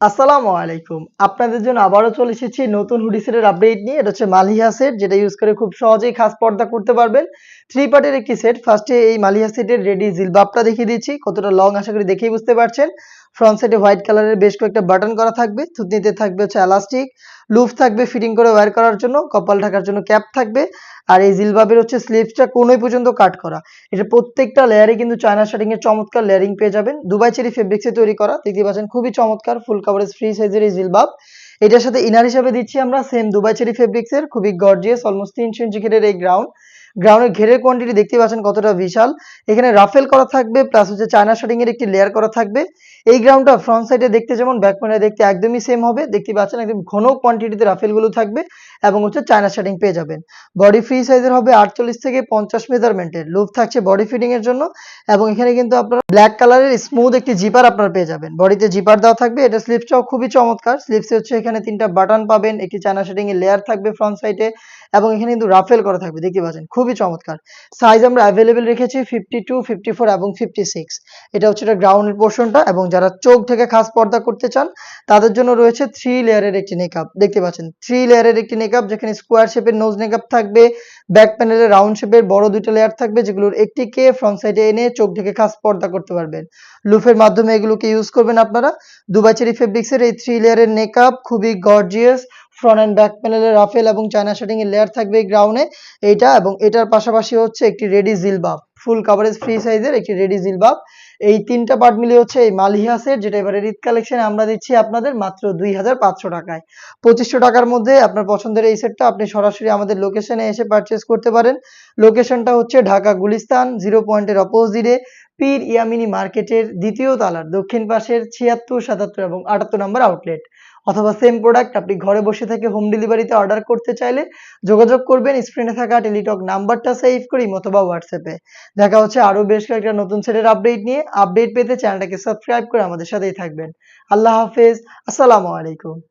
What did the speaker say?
আসসালামু আলাইকুম। আপনাদের জন্য আবারও চলে এসেছি নতুন হুডিসেটের আপডেট নিয়ে। এটা হচ্ছে মালিহা সেট যেটা ইউজ করে খুব সহজেই খাস পর্দা করতে পারবেন। থ্রি পার্টের একটি সেট ফার্স্টে এই মালিহা সেটের রেডি জিলবাবটা দেখিয়ে দিচ্ছি। কতটা লং আশা করি দেখেই বুঝতে পারছেন। ফ্রন্ট সাইডে হোয়াইট কালারের বেশ কয়েকটা বাটন করা থাকবে। থুতনিতে থাকবে হচ্ছে এলাস্টিক লুফ থাকবে ফিটিং করে ওয়্যার করার জন্য, কপাল ঢাকার জন্য ক্যাপ থাকবে। আর এই জিলবাবের হচ্ছে স্লিভসটা কোনোই পর্যন্ত কাট করা। এটা প্রত্যেকটা লেয়ারে কিন্তু চায়না শার্টিং এর চমৎকার লেয়ারিং পেয়ে যাবেন। দুবাই চেরি ফেব্রিক্সে তৈরি করা। দেখতে পাচ্ছেন, খুবই চমৎকার ফুল কাভারেজ ফ্রি সাইজের এই জিলবাব। এটার সাথে ইনার হিসাবে দিচ্ছি আমরা সেম দুবাই চেরি ফেব্রিক্সের খুবই গর্জিয়াস অলমোস্ট তিনশো ইঞ্চি ঘেরের এই গ্রাউন্ড গ্রাউন্ডের ঘেরের কোয়ান্টিটি দেখতে পাচ্ছেন কতটা বিশাল। এখানে রাফেল করা থাকবে প্লাস হচ্ছে চায়না শার্টিং এর একটি লেয়ার করা থাকবে। এই গ্রাউন্ডটা ফ্রন্ট সাইডে দেখতে যেমন ব্যাক প্যানেলে দেখতে একদমই সেম হবে। দেখতে পাচ্ছেন একদম ঘন কোয়ান্টিটিতে রাফেলগুলো থাকবে এবং হচ্ছে চায়না শার্টিং পেয়ে যাবেন। বডি ফ্রি সাইজের হবে আটচল্লিশ থেকে পঞ্চাশ মেজারমেন্টের লুপ থাকছে বডি ফিটিং এর জন্য এবং এখানে কিন্তু আপনারা ব্ল্যাক কালারের স্মুথ একটি জিপার আপনারা পেয়ে যাবেন। বডিতে জিপার দেওয়া থাকবে। এটা স্লিপসটাও খুবই চমৎকার। স্লিপসে হচ্ছে এখানে তিনটা বাটন পাবেন। একটি চায়না শার্টিং এর লেয়ার থাকবে ফ্রন্ট সাইডে এবং এখানে কিন্তু রাফেল করা থাকবে। দেখতে পাচ্ছেন খুবই চমৎকার। সাইজ আমরা অ্যাভেলেবেল রেখেছি ফিফটি টু ফিফটি ফোর এবং ফিফটি সিক্স এটা হচ্ছে এটা গ্রাউন্ডের পোর্শনটা এবং যারা চোখ থেকে খাস পর্দা করতে চান, তাদের জন্য রয়েছে থ্রি লেয়ারের একটি নেকআপ দেখতে পাচ্ছেন থ্রি লেয়ারের একটি নেকআপ যেখানে স্কোয়ার শেপের নোজ নেকআপ থাকবে ব্যাক প্যানেলে রাউন্ড শেপের বড় দুটো লেয়ার থাকবে যেগুলোর একটিকে ফ্রন্ট সাইডে এনে চোখ থেকে খাস পর্দা করতে পারবেন। লুফের মাধ্যমে এগুলোকে ইউজ করবেন আপনারা। দুবাই চেরি ফেব্রিক্সের এই থ্রি লেয়ারের নেকআপ খুবই গর্জিয়াস ফ্রন্ট অ্যান্ড ব্যাক প্যানেলে রাফেল এবং চায়না এর লেয়ার থাকবে এই গ্রাউন্ডে এইটা এবং এটার পাশাপাশি হচ্ছে একটি রেডি জিলবাব ফুল কাভারেজ ফ্রি সাইজের একটি রেডি জিলবাব এই তিনটা পার্ট মিলে হচ্ছে এই মালিহা সেট যেটা এবারে ঈদ কালেকশনে আমরা দিচ্ছি আপনাদের মাত্র দুই হাজার পাঁচশো টাকায়। পঁচিশশো টাকার মধ্যে আপনার পছন্দের এই সেটটা আপনি সরাসরি আমাদের লোকেশনে এসে পারচেস করতে পারেন। লোকেশনটা হচ্ছে ঢাকা গুলিস্তান জিরো পয়েন্টের অপোজিটে পীর ইয়ামিনী মার্কেটের দ্বিতীয় তালার দক্ষিণ পাশের ছিয়াত্তর, সাতাত্তর এবং আটাত্তর নম্বর আউটলেট অথবা সেম প্রোডাক্ট আপনি ঘরে বসে থেকে হোম ডেলিভারিতে অর্ডার করতে চাইলে যোগাযোগ করবেন স্ক্রিনে থাকা টেলিটক নাম্বারটা সেভ করি অথবা হোয়াটসঅ্যাপে দেখা হচ্ছে আরও বেশ কয়েকটা নতুন সেটের আপডেট নিয়ে। আপডেট পেতে চ্যানেলটাকে সাবস্ক্রাইব করে আমাদের সাথেই থাকবেন। আল্লাহ হাফেজ। আসসালামু আলাইকুম।